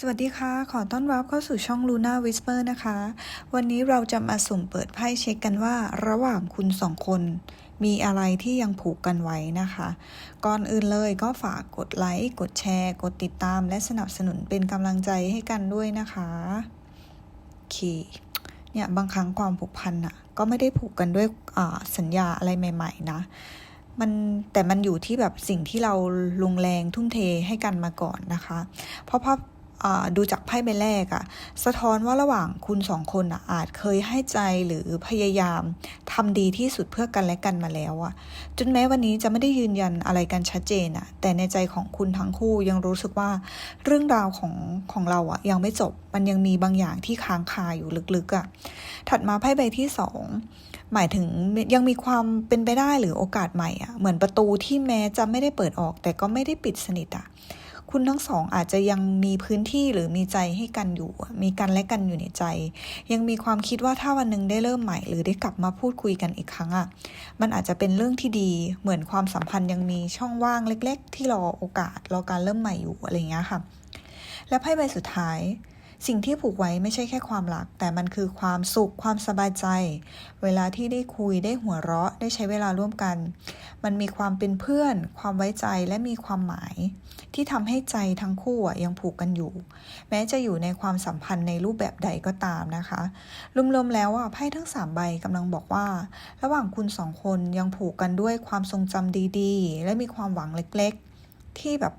สวัสดีค่ะ ขอต้อนรับเข้าสู่ช่อง Luna Whisper นะคะ วันนี้เราจะมาสุ่มเปิดไพ่เช็คกันว่า ระหว่างคุณสองคน มีอะไรที่ยังผูกกันไว้นะคะ ก่อนอื่นเลยก็ฝากกดไลค์ กดแชร์ กดติดตาม และสนับสนุนเป็นกำลังใจให้กันด้วยนะคะโอเคเนี่ยบางครั้งความผูกพันอะก็ไม่ได้ผูกกันด้วยสัญญาอะไรใหม่ ๆ นะมันแต่มันอยู่ที่แบบสิ่งที่เราลงแรงทุ่มเทให้กันมาก่อนนะคะ เพราะภาพอ ดูจากไพ่ใบแรกอะสะท้อนว่าระหว่างคุณสองคนอะอาจเคยให้ใจหรือพยายามทำดีที่สุดเพื่อกันและกันมาแล้วอะจนแม้วันนี้จะไม่ได้ยืนยันอะไรกันชัดเจนอะแต่ในใจของคุณทั้งคู่ยังรู้สึกว่าเรื่องราวของของเราอะยังไม่จบมันยังมีบางอย่างที่ค้างคาอยู่ลึกๆอะถัดมาไพ่ใบที่สองหมายถึงยังมีความเป็นไปได้หรือโอกาสใหม่อะเหมือนประตูที่แม้จะไม่ได้เปิดออก แต่ก็ไม่ได้ปิดสนิทอะ คุณทั้งสองอาจจะยังมีพื้นที่หรือมีใจให้กันอยู่ มีกันและกันอยู่ในใจ ยังมีความคิดว่าถ้าวันหนึ่งได้เริ่มใหม่ หรือได้กลับมาพูดคุยกันอีกครั้งอะมันอาจจะเป็นเรื่องที่ดี เหมือนความสัมพันธ์ยังมีช่องว่างเล็ก ๆ ที่รอโอกาสรอการเริ่มใหม่อยู่อะไรอย่างเงี้ยค่ะ และไพ่ใบสุดท้าย สิ่งที่ผูกไว้ไม่ใช่แค่ความรัก แต่มันคือความสุขความสบายใจ เวลาที่ได้คุยได้หัวเราะ ได้ใช้เวลาร่วมกัน มันมีความเป็นเพื่อน ความไว้ใจและมีความหมาย ที่ทำให้ใจทั้งคู่ยังผูกกันอยู่ แม้จะอยู่ในความสัมพันธ์ในรูปแบบใดก็ตามนะคะรวมๆแล้วอะไพ่ทั้งสามใบกำลังบอกว่า ระหว่างคุณสองคนยังผูกกันด้วยความทรงจำดีๆ และมีความหวังเล็ก ๆ ที่แบบ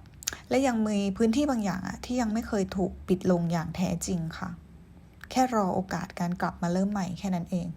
และยังมีพื้นที่บางอย่างอะที่ยังไม่เคยถูกปิดลงอย่างแท้จริงค่ะ แค่รอโอกาสการกลับมาเริ่มใหม่แค่นั้นเอง